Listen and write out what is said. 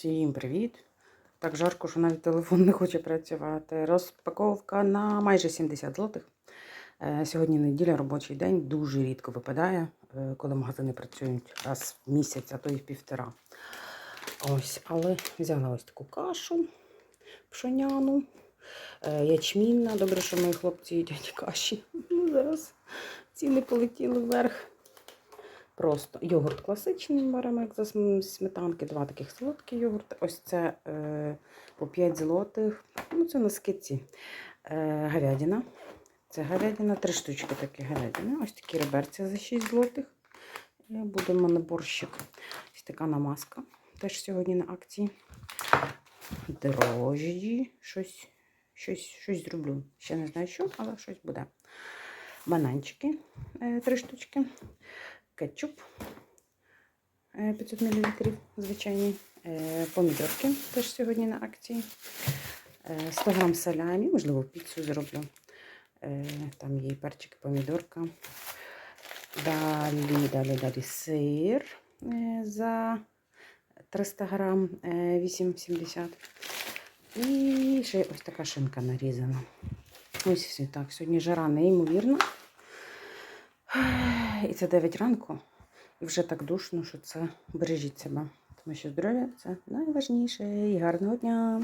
Всім привіт! Так жарко, що навіть телефон не хоче працювати. Розпаковка на майже 70 злотих. Е, Сьогодні неділя, робочий день. Дуже рідко випадає, е, коли магазини працюють раз в місяць, а то й в півтора. Ось, але взяла ось таку кашу пшоняну, е, ячмінна. Добре, що мої хлопці їдять каші. Ну, зараз ціни полетіли вверх. Просто йогурт класичний беремо, за сметанки, два таких солодкі йогурти. Ось це е, по 5 злотих. Ну, це на скидці. Е, говядина. Це говядина, три штучки такі говядини. Ось такі реберці за 6 злотих. Буде в мене борщик. Ось така намазка. Теж сьогодні на акції. Дрожжі. Щось, щось, щось зроблю. Ще не знаю що, але щось буде. Бананчики, е, три штучки кетчуп е, 500 мл, звичайний. Е, Помідорки теж сьогодні на акції. Е, 100 грам салямі, можливо, піцу зроблю. Е, Там є перчик, і помідорка. Далі, далі, далі сир е, за 300 грам, е, 8,70. І ще ось така шинка нарізана. Ось все так. Сьогодні жара неймовірна. І це 9 ранку. І вже так душно, що це бережіть себе. Тому що здоров'я це найважніше. І гарного дня!